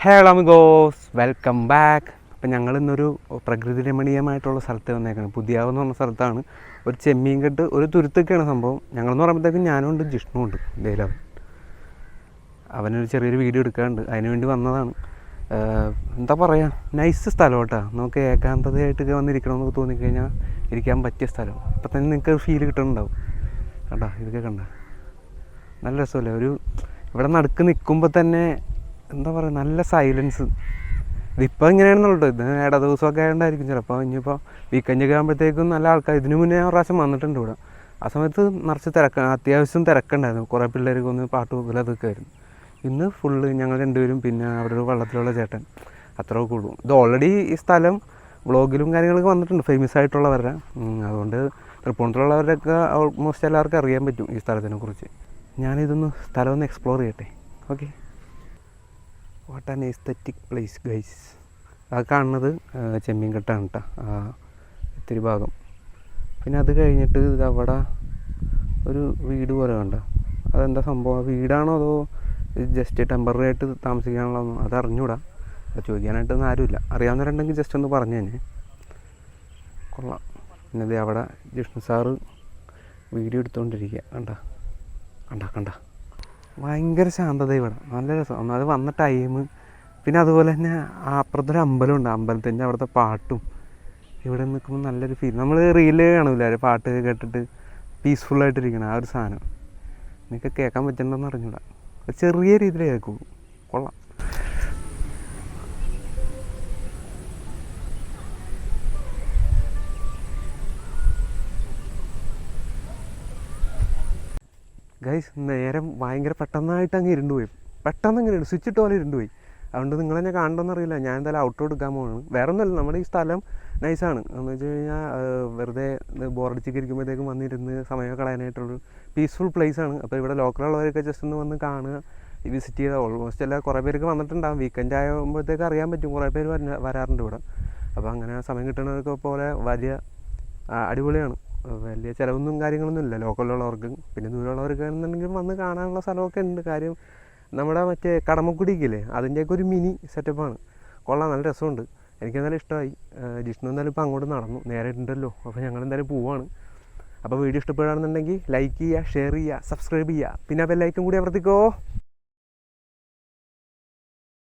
Hello മിഗോസ് welcome back അപ്പം ഞങ്ങൾ ഇന്നൊരു പ്രകൃതി രമണീയമായിട്ടുള്ള സ്ഥലത്ത് വന്നേക്കാണ്. പുതിയാവ് എന്ന് പറഞ്ഞ സ്ഥലത്താണ്. ഒരു ചെമ്മീൻ കെട്ട് ഒരു തുരുത്തൊക്കെയാണ് സംഭവം. ഞങ്ങളെന്ന് പറയുമ്പോഴത്തേക്കും ഞാനും ഉണ്ട് ജിഷ്ണു ഉണ്ട്. ഡേലവൻ അവനൊരു ചെറിയൊരു വീഡിയോ എടുക്കാറുണ്ട് അതിന് വേണ്ടി വന്നതാണ്. എന്താ പറയുക നൈസ് സ്ഥലം കേട്ടോ. നമുക്ക് ഏകാന്തതയായിട്ടൊക്കെ വന്നിരിക്കണമെന്ന് തോന്നിക്കഴിഞ്ഞാൽ ഇരിക്കാൻ പറ്റിയ സ്ഥലം. അപ്പം തന്നെ നിങ്ങൾക്ക് ഫീൽ കിട്ടുന്നുണ്ടാവും. കണ്ടാ? ഇതൊക്കെ കണ്ട? നല്ല രസമല്ലേ? ഒരു ഇവിടെ നടുക്ക് നിൽക്കുമ്പോൾ തന്നെ എന്താ പറയുക നല്ല സൈലൻസ് ഇതിപ്പോൾ ഇങ്ങനെയാണെന്നുള്ളൂ ഇത് ഇട ദിവസമൊക്കെ ആയതുകൊണ്ടായിരിക്കും ചിലപ്പോൾ ഇനിയിപ്പോൾ വീക്കെൻഡ് ഒക്കെ ആകുമ്പോഴത്തേക്കും നല്ല ആൾക്കാർ ഇതിനു മുന്നേ ഒരു പ്രാവശ്യം വന്നിട്ടുണ്ട് ഇവിടെ. ആ സമയത്ത് നിറച്ച് തിരക്ക അത്യാവശ്യം തിരക്കുണ്ടായിരുന്നു. കുറേ പിള്ളേർക്ക് ഒന്ന് പാട്ട് പോകില്ല അതൊക്കെ ആയിരുന്നു ഇന്ന് ഫുള്ള് ഞങ്ങൾ രണ്ടുപേരും പിന്നെ അവിടെ ഒരു വള്ളത്തിലുള്ള ചേട്ടൻ. അത്ര ഉള്ളൂ. ഇത് ഓൾറെഡി ഈ സ്ഥലം വ്ളോഗിലും കാര്യങ്ങളൊക്കെ വന്നിട്ടുണ്ട്. ഫേമസ് ആയിട്ടുള്ളവരുടെ. അതുകൊണ്ട് തൃപ്പൂണിത്തുള്ളവരൊക്കെ ഓൾമോസ്റ്റ് എല്ലാവർക്കും അറിയാൻ പറ്റും ഈ സ്ഥലത്തിനെ കുറിച്ച്. ഞാനിതൊന്ന് സ്ഥലം ഒന്ന് എക്സ്പ്ലോർ ചെയ്യട്ടെ. Okay what an aesthetic place guys അത് കാണുന്നത് ചെമ്മീൻകെട്ടാണ് കേട്ടോ ആ ഇത്തിരി ഭാഗം. പിന്നെ അത് കഴിഞ്ഞിട്ട് ഇത് അവിടെ ഒരു വീട് പോലെ കണ്ട. അതെന്താ സംഭവം? വീടാണോ അതോ ജസ്റ്റ് ടെമ്പററി ആയിട്ട് താമസിക്കാനുള്ളതൊന്നും അത് അറിഞ്ഞൂടാ. അത് ചോദിക്കാനായിട്ടൊന്നും ആരുമില്ല. അറിയാവുന്നവരുണ്ടെങ്കിൽ ജസ്റ്റ് ഒന്ന് പറഞ്ഞു തന്നെ. കൊള്ളാം. പിന്നെ അവിടെ ജിഷ്ണു സാറ് വീഡിയോ എടുത്തുകൊണ്ടിരിക്കുക കണ്ട? കണ്ട കണ്ട. ഭയങ്കര ശാന്തത ഇവിടെ. നല്ല രസം. ഒന്നാമത് വന്ന ടൈം പിന്നെ അതുപോലെ തന്നെ അപ്പുറത്തൊരു അമ്പലമുണ്ട് അമ്പലത്തിന്റെ അവിടുത്തെ പാട്ടും. ഇവിടെ നിൽക്കുമ്പോൾ നല്ലൊരു ഫീൽ നമ്മൾ റീൽ കാണില്ല ഒരു പാട്ട് കേട്ടിട്ട് പീസ്ഫുള്ളായിട്ടിരിക്കണം ആ ഒരു സാധനം. നിങ്ങൾക്ക് കേൾക്കാൻ പറ്റുന്നുണ്ടെന്ന് അറിഞ്ഞൂടാ. ചെറിയ രീതിയിൽ കേൾക്കുള്ളൂ കൊള്ളാം. ഗൈസ് നേരം ഭയങ്കര പെട്ടെന്നായിട്ട് അങ്ങ് ഇരുണ്ട് പോയി. പെട്ടെന്ന് അങ്ങനെ സ്വിച്ച് ഇട്ട് പോലെ ഇരുണ്ട് പോയി. അതുകൊണ്ട് നിങ്ങൾ എന്നെ കാണണമെന്ന് അറിയില്ല. ഞാൻ എന്തായാലും ഔട്ട് എടുക്കാൻ പോകണം വേറെ ഒന്നുമല്ല നമ്മുടെ ഈ സ്ഥലം നൈസാണ് എന്ന് വെച്ച് കഴിഞ്ഞാൽ വെറുതെ ബോറടിച്ചൊക്കെ ഇരിക്കുമ്പോഴത്തേക്കും വന്നിരുന്ന് സമയം കളയാനായിട്ടുള്ളൊരു പീസ്ഫുൾ പ്ലേസ് ആണ്. അപ്പോൾ ഇവിടെ ലോക്കലുള്ളവരൊക്കെ ജസ്റ്റ് ഒന്ന് വന്ന് കാണുക. വിസിറ്റ് ചെയ്താൽ ഓൾമോസ്റ്റ് എല്ലാ കുറേ പേർക്ക് വന്നിട്ടുണ്ടാകും വീക്കെൻഡ് ആകുമ്പോഴത്തേക്ക് അറിയാൻ പറ്റും. കുറേ പേര് വര- വരാറുണ്ട് ഇവിടെ. അപ്പോൾ അങ്ങനെ സമയം കിട്ടുന്നവർക്ക് പോലെ വലിയ അടിപൊളിയാണ്. വലിയ ചിലവൊന്നും കാര്യങ്ങളൊന്നും ഇല്ല. ലോക്കലിലുള്ളവർക്ക് പിന്നെ ദൂരമുള്ളവർക്ക് ആണെന്നുണ്ടെങ്കിൽ വന്ന് കാണാനുള്ള സ്ഥലമൊക്കെ ഉണ്ട്. കാര്യം നമ്മുടെ മറ്റേ കടമക്കുടിക്കില്ലേ അതിന്റെയൊക്കെ ഒരു മിനി സെറ്റപ്പാണ് കൊള്ളാം നല്ല രസമുണ്ട്. എനിക്ക് എന്തായാലും ഇഷ്ടമായി. ജിഷ്ണു എന്തായാലും ഇപ്പോൾ അങ്ങോട്ട് നടന്നു. നേരെ ഉണ്ടല്ലോ. അപ്പോൾ ഞങ്ങൾ എന്തായാലും പോവാണ്. അപ്പോൾ വീഡിയോ ഇഷ്ടപ്പെടുകയാണെന്നുണ്ടെങ്കിൽ ലൈക്ക് ചെയ്യുക ഷെയർ ചെയ്യുക സബ്സ്ക്രൈബ് ചെയ്യുക. പിന്നെ ബെല്ലൈക്കും കൂടി അവർത്തിക്കോ